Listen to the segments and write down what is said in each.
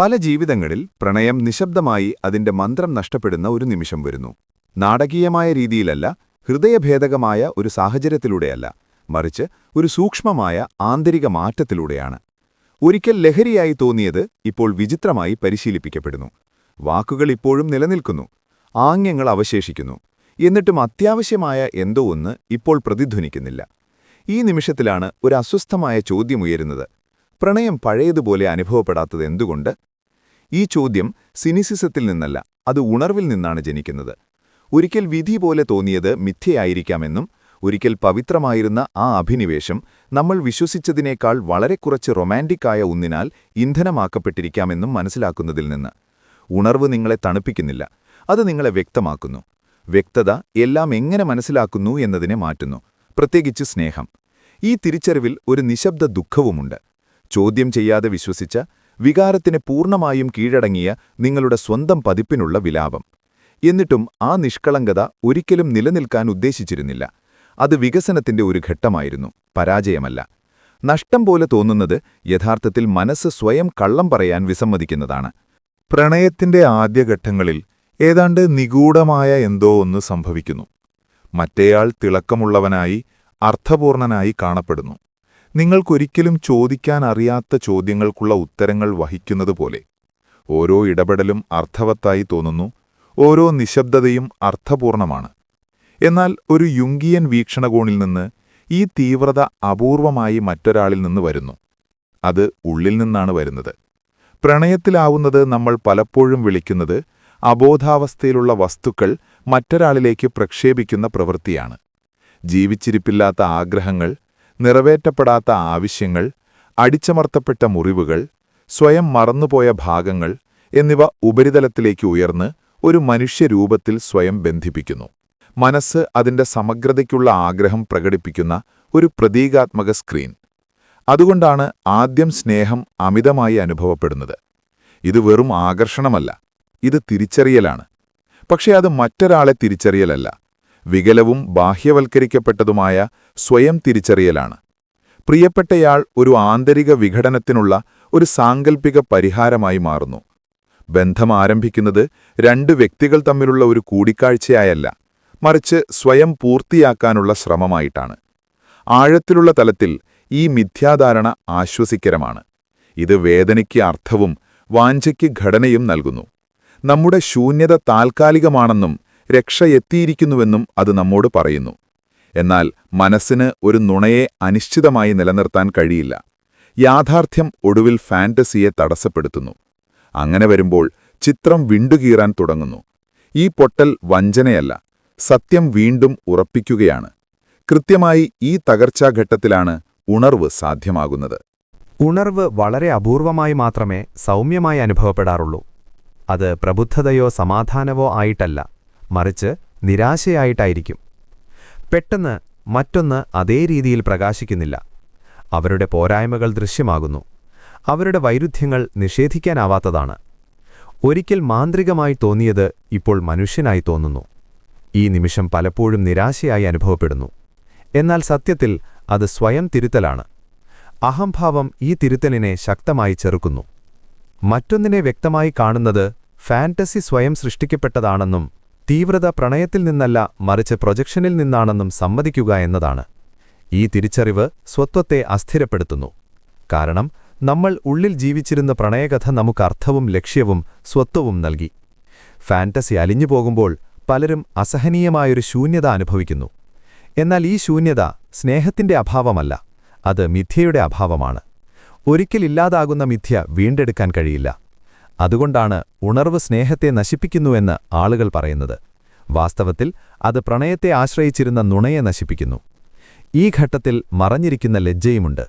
പല ജീവിതങ്ങളിൽ പ്രണയം നിശബ്ദമായി അതിന്റെ മന്ത്രം നഷ്ടപ്പെടുന്ന ഒരു നിമിഷം വരുന്നു. നാടകീയമായ രീതിയിലല്ല ഹൃദയഭേദകമായ ഒരു സാഹചര്യത്തിലൂടെയല്ല മറിച്ച് ഒരു സൂക്ഷ്മമായ ആന്തരിക മാറ്റത്തിലൂടെയാണ്. ഒരിക്കൽ ലഹരിയായി തോന്നിയത് ഇപ്പോൾ വിചിത്രമായി പരിശീലിപ്പിക്കപ്പെടുന്നു. വാക്കുകൾ ഇപ്പോഴും നിലനിൽക്കുന്നു ആംഗ്യങ്ങൾ അവശേഷിക്കുന്നു എന്നിട്ടും അത്യാവശ്യമായ എന്തോ ഒന്ന് ഇപ്പോൾ പ്രതിധ്വനിക്കുന്നില്ല. ഈ നിമിഷത്തിലാണ് ഒരു അസ്വസ്ഥമായ ചോദ്യമുയരുന്നത് പ്രണയം പഴയതുപോലെ അനുഭവപ്പെടാത്തത് എന്തുകൊണ്ട് ഈ ചോദ്യം സിനിസിസത്തിൽ നിന്നല്ല അത് ഉണർവിൽ നിന്നാണ് ജനിക്കുന്നത്. ഒരിക്കൽ വിധി പോലെ തോന്നിയത് മിഥ്യയായിരിക്കാമെന്നും ഒരിക്കൽ പവിത്രമായിരുന്ന ആ അഭിനിവേശം നമ്മൾ വിശ്വസിച്ചതിനേക്കാൾ വളരെ കുറച്ച് റൊമാന്റിക്കായ ഒന്നിനാൽ ഇന്ധനമാക്കപ്പെട്ടിരിക്കാമെന്നും മനസ്സിലാക്കുന്നതിൽ നിന്ന്. ഉണർവ് നിങ്ങളെ തണുപ്പിക്കുന്നില്ല അത് നിങ്ങളെ വ്യക്തമാക്കുന്നു. വ്യക്തത എല്ലാം എങ്ങനെ മനസ്സിലാക്കുന്നു എന്നതിനെ മാറ്റുന്നു. പ്രത്യേകിച്ച് സ്നേഹം. ഈ തിരിച്ചറിവിൽ ഒരു നിശബ്ദ ദുഃഖവുമുണ്ട്. ചോദ്യം ചെയ്യാതെ വിശ്വസിച്ച വികാരത്തിന് പൂർണമായും കീഴടങ്ങിയ നിങ്ങളുടെ സ്വന്തം പതിപ്പിനുള്ള വിലാപം. എന്നിട്ടും ആ നിഷ്കളങ്കത ഒരിക്കലും നിലനിൽക്കാൻ ഉദ്ദേശിച്ചിരുന്നില്ല. അത് വികസനത്തിന്റെ ഒരു ഘട്ടമായിരുന്നു. പരാജയമല്ല. നഷ്ടം പോലെ തോന്നുന്നത് യഥാർത്ഥത്തിൽ മനസ്സ് സ്വയം കള്ളം പറയാൻ വിസമ്മതിക്കുന്നതാണ്. പ്രണയത്തിന്റെ ആദ്യഘട്ടങ്ങളിൽ ഏതാണ്ട് നിഗൂഢമായ എന്തോ ഒന്ന് സംഭവിക്കുന്നു. മറ്റേയാൾ തിളക്കമുള്ളവനായി അർത്ഥപൂർണനായി കാണപ്പെടുന്നു. നിങ്ങൾക്കൊരിക്കലും ചോദിക്കാൻ അറിയാത്ത ചോദ്യങ്ങൾക്കുള്ള ഉത്തരങ്ങൾ വഹിക്കുന്നതുപോലെ. ഓരോ ഇടപെടലും അർത്ഥവത്തായി തോന്നുന്നു ഓരോ നിശബ്ദതയും അർത്ഥപൂർണമാണ്. എന്നാൽ ഒരു യുങ്കിയൻ വീക്ഷണകോണിൽ നിന്ന് ഈ തീവ്രത അപൂർവമായി മറ്റൊരാളിൽ നിന്ന് വരുന്നു. അത് ഉള്ളിൽ നിന്നാണ് വരുന്നത്. പ്രണയത്തിലാവുന്നത് നമ്മൾ പലപ്പോഴും വിളിക്കുന്നത് അബോധാവസ്ഥയിലുള്ള വസ്തുക്കൾ മറ്റൊരാളിലേക്ക് പ്രക്ഷേപിക്കുന്ന പ്രവൃത്തിയാണ്. ജീവിച്ചിരിപ്പില്ലാത്ത ആഗ്രഹങ്ങൾ നിറവേറ്റപ്പെടാത്ത ആവശ്യങ്ങൾ അടിച്ചമർത്തപ്പെട്ട മുറിവുകൾ സ്വയം മറന്നുപോയ ഭാഗങ്ങൾ എന്നിവ ഉപരിതലത്തിലേക്ക് ഉയർന്ന് ഒരു മനുഷ്യരൂപത്തിൽ സ്വയം ബന്ധിപ്പിക്കുന്നു. മനസ്സ് അതിന്റെ സമഗ്രതയ്ക്കുള്ള ആഗ്രഹം പ്രകടിപ്പിക്കുന്ന ഒരു പ്രതീകാത്മക സ്ക്രീൻ. അതുകൊണ്ടാണ് ആദ്യം സ്നേഹം അമിതമായി അനുഭവപ്പെടുന്നത്. ഇത് വെറും ആകർഷണമല്ല ഇത് തിരിച്ചറിയലാണ്. പക്ഷേ അത് മറ്റൊരാളെ തിരിച്ചറിയലല്ല. വികലവും ബാഹ്യവൽക്കരിക്കപ്പെട്ടതുമായ സ്വയം തിരിച്ചറിയലാണ്. പ്രിയപ്പെട്ടയാൾ ഒരു ആന്തരിക വിഘടനത്തിനുള്ള ഒരു സാങ്കൽപ്പിക പരിഹാരമായി മാറുന്നു. ബന്ധം ആരംഭിക്കുന്നത് രണ്ട് വ്യക്തികൾ തമ്മിലുള്ള ഒരു കൂടിക്കാഴ്ചയായല്ല മറിച്ച് സ്വയം പൂർത്തിയാക്കാനുള്ള ശ്രമമായിട്ടാണ്. ആഴത്തിലുള്ള തലത്തിൽ ഈ മിഥ്യാധാരണ ആശ്വസിക്കരമാണ്. ഇത് വേദനയ്ക്ക് അർത്ഥവും വാഞ്ചയ്ക്ക് ഘടനയും നൽകുന്നു. നമ്മുടെ ശൂന്യത താൽക്കാലികമാണെന്നും രക്ഷ എത്തിയിരിക്കുന്നുവെന്നും അത് നമ്മോട് പറയുന്നു. എന്നാൽ മനസ്സിന് ഒരു നുണയെ അനിശ്ചിതമായി നിലനിർത്താൻ കഴിയില്ല. യാഥാർത്ഥ്യം ഒടുവിൽ ഫാന്റസിയെ തടസ്സപ്പെടുത്തുന്നു. അങ്ങനെ വരുമ്പോൾ ചിത്രം വിണ്ടുകീറാൻ തുടങ്ങുന്നു. ഈ പൊട്ടൽ വഞ്ചനയല്ല സത്യം വീണ്ടും ഉറപ്പിക്കുകയാണ്. കൃത്യമായി ഈ തകർച്ചാഘട്ടത്തിലാണ് ഉണർവ് സാധ്യമാകുന്നത്. ഉണർവ് വളരെ അപൂർവമായി മാത്രമേ സൗമ്യമായി അനുഭവപ്പെടാറുള്ളൂ. അത് പ്രബുദ്ധതയോ സമാധാനവോ ആയിട്ടല്ല. മറിച്ച് നിരാശയായിട്ടായിരിക്കും. പെട്ടെന്ന് മറ്റൊന്ന് അതേ രീതിയിൽ പ്രകാശിക്കുന്നില്ല. അവരുടെ പോരായ്മകൾ ദൃശ്യമാകുന്നു. അവരുടെ വൈരുദ്ധ്യങ്ങൾ നിഷേധിക്കാനാവാത്തതാണ്. ഒരിക്കൽ മാന്ത്രികമായി തോന്നിയത് ഇപ്പോൾ മനുഷ്യനായി തോന്നുന്നു. ഈ നിമിഷം പലപ്പോഴും നിരാശയായി അനുഭവപ്പെടുന്നു. എന്നാൽ സത്യത്തിൽ അത് സ്വയം തിരുത്തലാണ്. അഹംഭാവം ഈ തിരുത്തലിനെ ശക്തമായി ചെറുക്കുന്നു. മറ്റൊന്നിനെ വ്യക്തമായി കാണുന്നത് ഫാന്റസി സ്വയം സൃഷ്ടിക്കപ്പെട്ടതാണെന്നും തീവ്രത പ്രണയത്തിൽ നിന്നല്ല മറിച്ച് പ്രൊജക്ഷനിൽ നിന്നാണെന്നും സമ്മതിക്കുക എന്നതാണ്. ഈ തിരിച്ചറിവ് സ്വത്വത്തെ അസ്ഥിരപ്പെടുത്തുന്നു. കാരണം നമ്മൾ ഉള്ളിൽ ജീവിച്ചിരുന്ന പ്രണയകഥ നമുക്ക് അർത്ഥവും ലക്ഷ്യവും സ്വത്വവും നൽകി. ഫാന്റസി അലിഞ്ഞു പോകുമ്പോൾ പലരും അസഹനീയമായൊരു ശൂന്യത അനുഭവിക്കുന്നു. എന്നാൽ ഈ ശൂന്യത സ്നേഹത്തിന്റെ അഭാവമല്ല അത് മിഥ്യയുടെ അഭാവമാണ്. ഒരിക്കലില്ലാതാകുന്ന മിഥ്യ വീണ്ടെടുക്കാൻ കഴിയില്ല. അതുകൊണ്ടാണ് ഉണർവ് സ്നേഹത്തെ നശിപ്പിക്കുന്നുവെന്ന് ആളുകൾ പറയുന്നത്. വാസ്തവത്തിൽ അത് പ്രണയത്തെ ആശ്രയിച്ചിരുന്ന നുണയെ നശിപ്പിക്കുന്നു. ഈ ഘട്ടത്തിൽ മറഞ്ഞിരിക്കുന്ന ലജ്ജയുമുണ്ട്.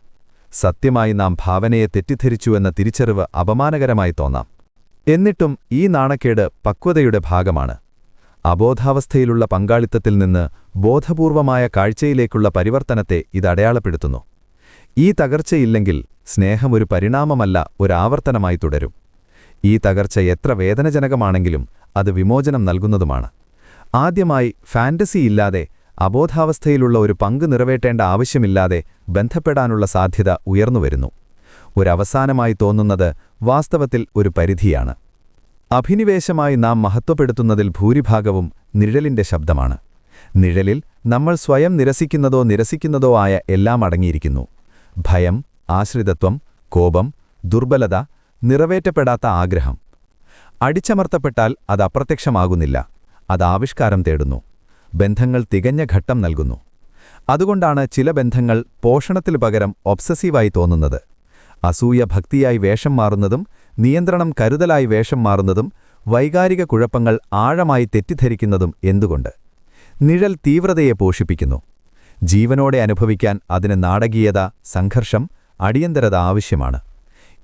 സത്യമായി നാം ഭാവനയെ തെറ്റിദ്ധരിച്ചുവെന്ന തിരിച്ചറിവ് അപമാനകരമായി തോന്നാം. എന്നിട്ടും ഈ നാണക്കേട് പക്വതയുടെ ഭാഗമാണ്. അബോധാവസ്ഥയിലുള്ള പങ്കാളിത്തത്തിൽ നിന്ന് ബോധപൂർവമായ കാഴ്ചയിലേക്കുള്ള പരിവർത്തനത്തെ ഇത് അടയാളപ്പെടുത്തുന്നു. ഈ തകർച്ചയില്ലെങ്കിൽ സ്നേഹം ഒരു പരിണാമമല്ല ഒരാവർത്തനമായി തുടരും. ഈ തകർച്ച എത്ര വേദനജനകമാണെങ്കിലും അത് വിമോചനം നൽകുന്നതുമാണ്. ആദ്യമായി ഫാന്റസി ഫാന്റസിയില്ലാതെ അബോധാവസ്ഥയിലുള്ള ഒരു പങ്ക് നിറവേറ്റേണ്ട ആവശ്യമില്ലാതെ ബന്ധപ്പെടാനുള്ള സാധ്യത ഉയർന്നുവരുന്നു. ഒരവസാനമായി തോന്നുന്നത് വാസ്തവത്തിൽ ഒരു പരിധിയാണ്. അഭിനിവേശമായി നാം മഹത്വപ്പെടുത്തുന്നതിൽ ഭൂരിഭാഗവും നിഴലിന്റെ ശബ്ദമാണ്. നിഴലിൽ നമ്മൾ സ്വയം നിരസിക്കുന്നതോ നിരസിക്കുന്നതോ ആയ എല്ലാം അടങ്ങിയിരിക്കുന്നു. ഭയം ആശ്രിതത്വം കോപം ദുർബലത നിറവേറ്റപ്പെടാത്ത ആഗ്രഹം. അടിച്ചമർത്തപ്പെട്ടാൽ അത് അപ്രത്യക്ഷമാകുന്നില്ല. അത് ആവിഷ്കാരം തേടുന്നു. ബന്ധങ്ങൾ തികഞ്ഞ ഘട്ടം നൽകുന്നു. അതുകൊണ്ടാണ് ചില ബന്ധങ്ങൾ പോഷണത്തിനു പകരം ഒബ്സസീവായി തോന്നുന്നത്. അസൂയ ഭക്തിയായി വേഷം മാറുന്നതും നിയന്ത്രണം കരുതലായി വേഷം മാറുന്നതും വൈകാരിക കുഴപ്പങ്ങൾ ആഴമായി തെറ്റിദ്ധരിക്കുന്നതും എന്തുകൊണ്ട്? നിഴൽ തീവ്രതയെ പോഷിപ്പിക്കുന്നു. ജീവനോടെ അനുഭവിക്കാൻ അതിന് നാടകീയത സംഘർഷം അടിയന്തരത ആവശ്യമാണ്.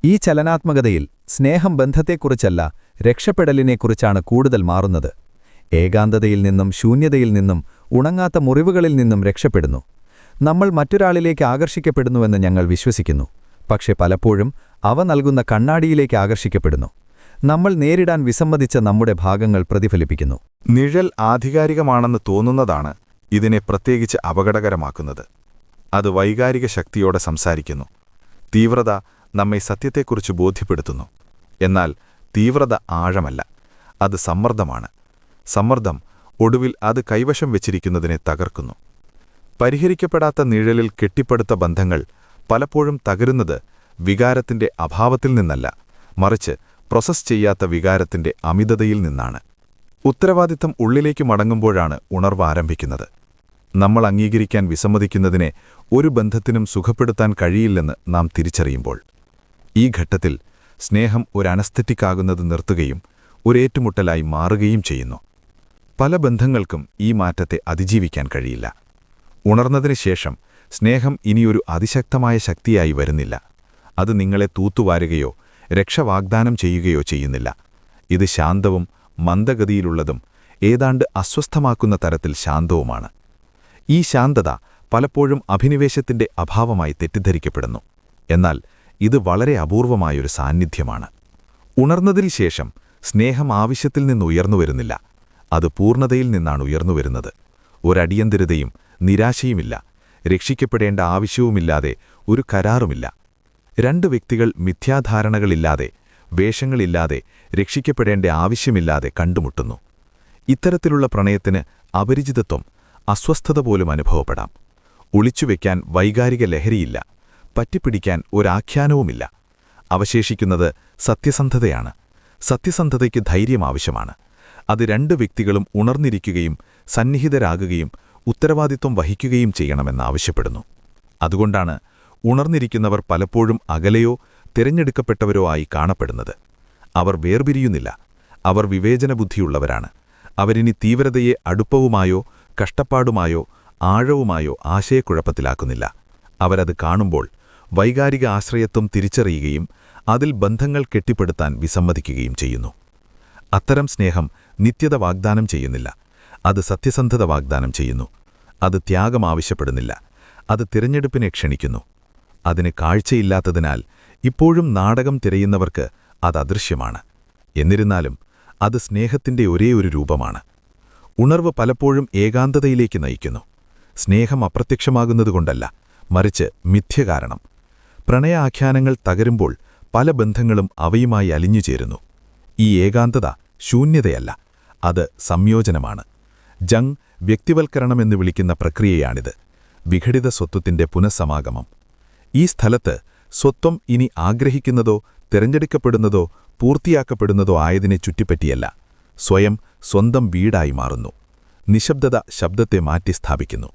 ഈ ചലനാത്മകതയിൽ സ്നേഹം ബന്ധത്തെക്കുറിച്ചല്ല രക്ഷപ്പെടലിനെക്കുറിച്ചാണ് കൂടുതൽ മാറുന്നത്. ഏകാന്തതയിൽ നിന്നും ശൂന്യതയിൽ നിന്നും ഉണങ്ങാത്ത മുറിവുകളിൽ നിന്നും രക്ഷപ്പെടുന്നു. നമ്മൾ മറ്റൊരാളിലേക്ക് ആകർഷിക്കപ്പെടുന്നുവെന്ന് ഞങ്ങൾ വിശ്വസിക്കുന്നു. പക്ഷെ പലപ്പോഴും അവ നൽകുന്ന കണ്ണാടിയിലേക്ക് ആകർഷിക്കപ്പെടുന്നു. നമ്മൾ നേരിടാൻ വിസമ്മതിച്ച നമ്മുടെ ഭാഗങ്ങൾ പ്രതിഫലിപ്പിക്കുന്നു. നിഴൽ ആധികാരികമാണെന്ന് തോന്നുന്നതാണ് ഇതിനെ പ്രത്യേകിച്ച് അപകടകരമാക്കുന്നത്. അത് വൈകാരിക ശക്തിയോടെ സംസാരിക്കുന്നു. തീവ്രത നമ്മെ സത്യത്തെക്കുറിച്ച് ബോധ്യപ്പെടുത്തുന്നു. എന്നാൽ തീവ്രത ആഴമല്ല. അത് സമ്മർദ്ദമാണ്. സമ്മർദ്ദം ഒടുവിൽ അത് കൈവശം വെച്ചിരിക്കുന്നതിനെ തകർക്കുന്നു. പരിഹരിക്കപ്പെടാത്ത നിഴലിൽ കെട്ടിപ്പടുത്ത ബന്ധങ്ങൾ പലപ്പോഴും തകരുന്നത് വികാരത്തിന്റെ അഭാവത്തിൽ നിന്നല്ല മറിച്ച് പ്രോസസ് ചെയ്യാത്ത വികാരത്തിന്റെ അമിതതയിൽ നിന്നാണ്. ഉത്തരവാദിത്തം ഉള്ളിലേക്ക് മടങ്ങുമ്പോഴാണ് ഉണർവ് ആരംഭിക്കുന്നത്. നമ്മൾ അംഗീകരിക്കാൻ വിസമ്മതിക്കുന്നതിനെ ഒരു ബന്ധത്തിനും സുഖപ്പെടുത്താൻ കഴിയില്ലെന്ന് നാം തിരിച്ചറിയുമ്പോൾ. ഈ ഘട്ടത്തിൽ സ്നേഹം ഒരു അനസ്തറ്റിക്കാകുന്നത് നിർത്തുകയും ഒരേറ്റുമുട്ടലായി മാറുകയും ചെയ്യുന്നു. പല ബന്ധങ്ങൾക്കും ഈ മാറ്റത്തെ അതിജീവിക്കാൻ കഴിയില്ല. ഉണർന്നതിന് ശേഷം സ്നേഹം ഇനിയൊരു അതിശക്തമായ ശക്തിയായി വരുന്നില്ല. അത് നിങ്ങളെ തൂത്തുവാരുകയോ രക്ഷവാഗ്ദാനം ചെയ്യുകയോ ചെയ്യുന്നില്ല. ഇത് ശാന്തവും മന്ദഗതിയിലുള്ളതും ഏതാണ്ട് അസ്വസ്ഥമാക്കുന്ന തരത്തിൽ ശാന്തവുമാണ്. ഈ ശാന്തത പലപ്പോഴും അഭിനിവേശത്തിന്റെ അഭാവമായി തെറ്റിദ്ധരിക്കപ്പെടുന്നു. എന്നാൽ ഇത് വളരെ അപൂർവമായൊരു സാന്നിധ്യമാണ്. ഉണർന്നതിൽ ശേഷം സ്നേഹം ആവശ്യത്തിൽ നിന്ന് ഉയർന്നുവരുന്നില്ല അത് പൂർണതയിൽ നിന്നാണ് ഉയർന്നു ഉയർന്നുവരുന്നത് ഒരടിയന്തരതയും നിരാശയുമില്ല. രക്ഷിക്കപ്പെടേണ്ട ആവശ്യവുമില്ലാതെ ഒരു കരാറുമില്ല. രണ്ട് വ്യക്തികൾ മിഥ്യാധാരണകളില്ലാതെ വേഷങ്ങളില്ലാതെ രക്ഷിക്കപ്പെടേണ്ട ആവശ്യമില്ലാതെ കണ്ടുമുട്ടുന്നു. ഇത്തരത്തിലുള്ള പ്രണയത്തിന് അപരിചിതത്വം അസ്വസ്ഥത പോലും അനുഭവപ്പെടാം. ഒളിച്ചുവെക്കാൻ വൈകാരിക ലഹരിയില്ല. പറ്റിപ്പിടിക്കാൻ ഒരാഖ്യാനവുമില്ല. അവശേഷിക്കുന്നത് സത്യസന്ധതയാണ്. സത്യസന്ധതയ്ക്ക് ധൈര്യം ആവശ്യമാണ്. അത് രണ്ട് വ്യക്തികളും ഉണർന്നിരിക്കുകയും സന്നിഹിതരാകുകയും ഉത്തരവാദിത്വം വഹിക്കുകയും ചെയ്യണമെന്നാവശ്യപ്പെടുന്നു അതുകൊണ്ടാണ് ഉണർന്നിരിക്കുന്നവർ പലപ്പോഴും അകലെയോ തിരഞ്ഞെടുക്കപ്പെട്ടവരോ ആയി കാണപ്പെടുന്നത്. അവർ വേർപിരിയുന്നില്ല. അവർ വിവേചനബുദ്ധിയുള്ളവരാണ്. അവരിനി തീവ്രതയെ അടുപ്പവുമായോ കഷ്ടപ്പാടുമായോ ആഴവുമായോ ആശയക്കുഴപ്പത്തിലാക്കുന്നില്ല. അവരത് കാണുമ്പോൾ വൈകാരിക ആശ്രയത്വം തിരിച്ചറിയുകയും അതിൽ ബന്ധങ്ങൾ കെട്ടിപ്പടുത്താൻ വിസമ്മതിക്കുകയും ചെയ്യുന്നു. അത്തരം സ്നേഹം നിത്യത വാഗ്ദാനം ചെയ്യുന്നില്ല. അത് സത്യസന്ധത വാഗ്ദാനം ചെയ്യുന്നു. അത് ത്യാഗം ആവശ്യപ്പെടുന്നില്ല. അത് തിരഞ്ഞെടുപ്പിനെ ക്ഷണിക്കുന്നു. അതിന് കാഴ്ചയില്ലാത്തതിനാൽ ഇപ്പോഴും നാടകം തിരയുന്നവർക്ക് അത് അദൃശ്യമാണ്. എന്നിരുന്നാലും അത് സ്നേഹത്തിന്റെ ഒരേ ഒരു രൂപമാണ്. ഉണർവ് പലപ്പോഴും ഏകാന്തതയിലേക്ക് നയിക്കുന്നു. സ്നേഹം അപ്രത്യക്ഷമാകുന്നതുകൊണ്ടല്ല മറിച്ച് മിഥ്യ കാരണം. പ്രണയാഖ്യാനങ്ങൾ തകരുമ്പോൾ പല ബന്ധങ്ങളും അവയുമായി അലിഞ്ഞുചേരുന്നു. ഈ ഏകാന്തത ശൂന്യതയല്ല അത് സംയോജനമാണ്. ജങ് വ്യക്തിവൽക്കരണമെന്ന് വിളിക്കുന്ന പ്രക്രിയയാണിത് വിഘടിത സ്വത്വത്തിന്റെ പുനഃസമാഗമം. ഈ സ്ഥലത്ത് സ്വത്വം ഇനി ആഗ്രഹിക്കുന്നതോ തിരഞ്ഞെടുക്കപ്പെടുന്നതോ പൂർത്തിയാക്കപ്പെടുന്നതോ ആയതിനെ ചുറ്റിപ്പറ്റിയല്ല സ്വയം സ്വന്തം വീടായി മാറുന്നു നിശബ്ദത ശബ്ദത്തെ മാറ്റിസ്ഥാപിക്കുന്നു.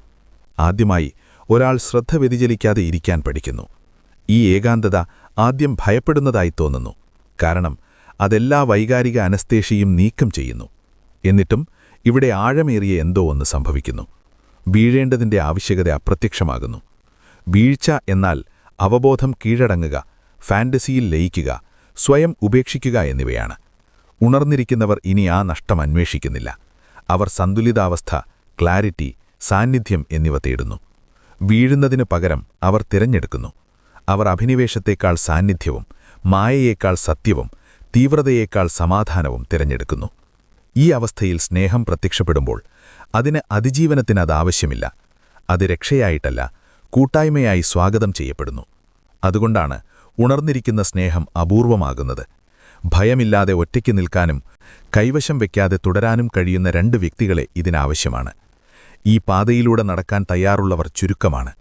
ആദ്യമായി ഒരാൾ ശ്രദ്ധ വ്യതിചലിക്കാതെ ഇരിക്കാൻ പഠിക്കുന്നു. ഈ ഏകാന്തത ആദ്യം ഭയപ്പെടുന്നതായി തോന്നുന്നു. കാരണം അതെല്ലാ വൈകാരിക അനസ്തേഷിയും നീക്കം ചെയ്യുന്നു. എന്നിട്ടും ഇവിടെ ആഴമേറിയ എന്തോ ഒന്ന് സംഭവിക്കുന്നു. വീഴേണ്ടതിന്റെ ആവശ്യകത അപ്രത്യക്ഷമാകുന്നു. വീഴ്ച എന്നാൽ അവബോധം കീഴടങ്ങുക ഫാന്റസിയിൽ ലയിക്കുക സ്വയം ഉപേക്ഷിക്കുക എന്നിവയാണ്. ഉണർന്നിരിക്കുന്നവർ ഇനി ആ നഷ്ടം അന്വേഷിക്കുന്നില്ല. അവർ സന്തുലിതാവസ്ഥ ക്ലാരിറ്റി സാന്നിധ്യം എന്നിവ തേടുന്നു. വീഴുന്നതിനു പകരം അവർ തിരഞ്ഞെടുക്കുന്നു. അവർ അഭിനിവേശത്തേക്കാൾ സാന്നിധ്യവും മായയേക്കാൾ സത്യവും തീവ്രതയേക്കാൾ സമാധാനവും തിരഞ്ഞെടുക്കുന്നു. ഈ അവസ്ഥയിൽ സ്നേഹം പ്രത്യക്ഷപ്പെടുമ്പോൾ അതിന് അതിജീവനത്തിന് അതാവശ്യമില്ല അത് രക്ഷയായിട്ടല്ല കൂട്ടായ്മയായി സ്വാഗതം ചെയ്യപ്പെടുന്നു. അതുകൊണ്ടാണ് ഉണർന്നിരിക്കുന്ന സ്നേഹം അപൂർവമാകുന്നത്. ഭയമില്ലാതെ ഒറ്റയ്ക്ക് നിൽക്കാനും കൈവശം വയ്ക്കാതെ തുടരാനും കഴിയുന്ന രണ്ട് വ്യക്തികളെ ഇതിനാവശ്യമാണ്. ഈ പാതയിലൂടെ നടക്കാൻ തയ്യാറുള്ളവർ ചുരുക്കമാണ്.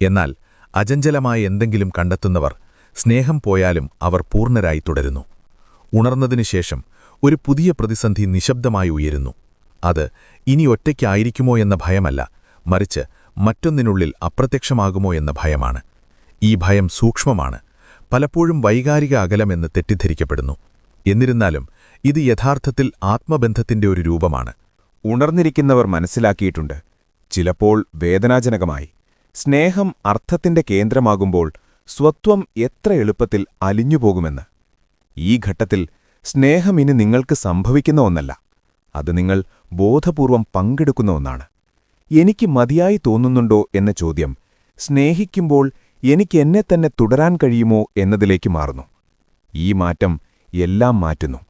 എന്നാൽ അജഞ്ചലമായ എന്തെങ്കിലും കണ്ടെത്തുന്നവർ സ്നേഹം പോയാലും അവർ പൂർണരായി തുടരുന്നു. ഉണർന്നതിനു ശേഷം ഒരു പുതിയ പ്രതിസന്ധി നിശബ്ദമായി ഉയരുന്നു. അത് ഇനി ഒറ്റയ്ക്കായിരിക്കുമോ എന്ന ഭയമല്ല മറിച്ച് മറ്റൊന്നിനുള്ളിൽ അപ്രത്യക്ഷമാകുമോ എന്ന ഭയമാണ്. ഈ ഭയം സൂക്ഷ്മമാണ് പലപ്പോഴും വൈകാരിക അകലമെന്ന് തെറ്റിദ്ധരിക്കപ്പെടുന്നു. എന്നിരുന്നാലും ഇത് യഥാർത്ഥത്തിൽ ആത്മബന്ധത്തിന്റെ ഒരു രൂപമാണ്. ഉണർന്നിരിക്കുന്നവർ മനസ്സിലാക്കിയിട്ടുണ്ട് ചിലപ്പോൾ വേദനാജനകമായി. സ്നേഹം അർത്ഥത്തിന്റെ കേന്ദ്രമാകുമ്പോൾ സ്വത്വം എത്ര എളുപ്പത്തിൽ അലിഞ്ഞുപോകുമെന്ന്. ഈ ഘട്ടത്തിൽ സ്നേഹം ഇനി നിങ്ങൾക്ക് സംഭവിക്കുന്ന ഒന്നല്ല. അത് നിങ്ങൾ ബോധപൂർവം പങ്കെടുക്കുന്ന ഒന്നാണ്. എനിക്ക് മതിയായി തോന്നുന്നുണ്ടോ എന്ന ചോദ്യം സ്നേഹിക്കുമ്പോൾ എനിക്ക് എന്നെ തന്നെ തുടരാൻ കഴിയുമോ എന്നതിലേക്ക് മാറുന്നു. ഈ മാറ്റം എല്ലാം മാറ്റുന്നു.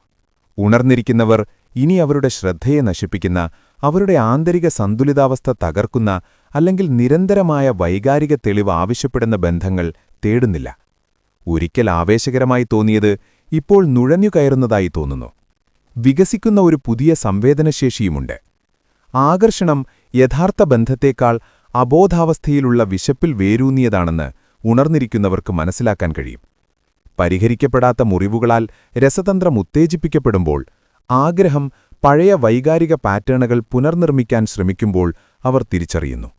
ഉണർന്നിരിക്കുന്നവർ ഇനി അവരുടെ ശ്രദ്ധയെ നശിപ്പിക്കുന്ന അവരുടെ ആന്തരിക സന്തുലിതാവസ്ഥ തകർക്കുന്ന അല്ലെങ്കിൽ നിരന്തരമായ വൈകാരിക തെളിവ് ആവശ്യപ്പെടുന്ന ബന്ധങ്ങൾ തേടുന്നില്ല. ഒരിക്കൽ ആവേശകരമായി തോന്നിയത് ഇപ്പോൾ നുഴഞ്ഞുകയറുന്നതായി തോന്നുന്നു. വികസിക്കുന്ന ഒരു പുതിയ സംവേദനശേഷിയുമുണ്ട്. ആകർഷണം യഥാർത്ഥ ബന്ധത്തേക്കാൾ അബോധാവസ്ഥയിലുള്ള വിശപ്പിൽ വേരൂന്നിയതാണെന്ന് ഉണർന്നിരിക്കുന്നവർക്ക് മനസ്സിലാക്കാൻ കഴിയും. പരിഹരിക്കപ്പെടാത്ത മുറിവുകളാൽ രസതന്ത്രം ഉത്തേജിപ്പിക്കപ്പെടുമ്പോൾ ആഗ്രഹം പഴയ വൈകാരിക പാറ്റേണുകൾ പുനർനിർമ്മിക്കാൻ ശ്രമിക്കുമ്പോൾ അവർ തിരിച്ചറിയുന്നു.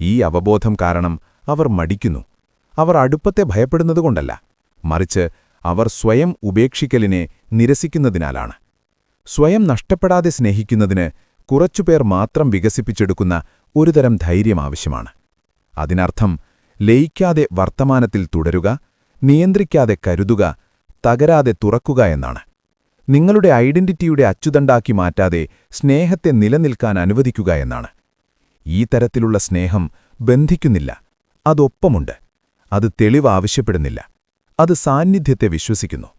ഈ അവബോധം കാരണം അവർ മടിക്കുന്നു. അവർ അടുപ്പത്തെ ഭയപ്പെടുന്നതുകൊണ്ടല്ല. മറിച്ച് അവർ സ്വയം ഉപേക്ഷിക്കലിനെ നിരസിക്കുന്നതിനാലാണ്. സ്വയം നഷ്ടപ്പെടാതെ സ്നേഹിക്കുന്നതിന് കുറച്ചുപേർ മാത്രം വികസിപ്പിച്ചെടുക്കുന്ന ഒരുതരം ധൈര്യം ആവശ്യമാണ്. അതിനർത്ഥം ലയിക്കാതെ വർത്തമാനത്തിൽ തുടരുക നിയന്ത്രിക്കാതെ കരുതുക തകരാതെ തുറക്കുക എന്നാണ്. നിങ്ങളുടെ ഐഡന്റിറ്റിയുടെ അച്ചുതണ്ടാക്കി മാറ്റാതെ സ്നേഹത്തെ നിലനിൽക്കാൻ അനുവദിക്കുക എന്നാണ്. ഈ തരത്തിലുള്ള സ്നേഹം ബന്ധിക്കുന്നില്ല. അതൊപ്പമുണ്ട്. അത് തെളിവ് ആവശ്യപ്പെടുന്നില്ല. അത് സാന്നിധ്യത്തെ വിശ്വസിക്കുന്നു.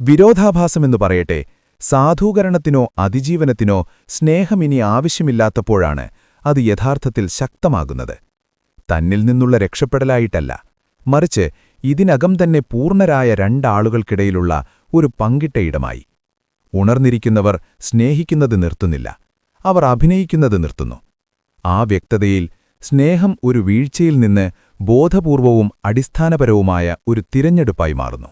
വിരോധാഭാസമെന്നു പറയട്ടെ സാധൂകരണത്തിനോ അതിജീവനത്തിനോ സ്നേഹമിനി ആവശ്യമില്ലാത്തപ്പോഴാണ് അത് യഥാർത്ഥത്തിൽ ശക്തമാകുന്നത്. തന്നിൽ നിന്നുള്ള രക്ഷപ്പെടലായിട്ടല്ല. മറിച്ച് ഇതിനകം തന്നെ പൂർണരായ രണ്ടാളുകൾക്കിടയിലുള്ള ഒരു പങ്കിട്ട ഇടമായി. ഉണർന്നിരിക്കുന്നവർ സ്നേഹിക്കുന്നത് നിർത്തുന്നില്ല. അവർ അഭിനയിക്കുന്നത് നിർത്തുന്നു. ആ വ്യക്തതയിൽ സ്നേഹം ഒരു വീഴ്ചയിൽ നിന്ന് ബോധപൂർവവും അടിസ്ഥാനപരവുമായ ഒരു തിരഞ്ഞെടുപ്പായി മാറുന്നു.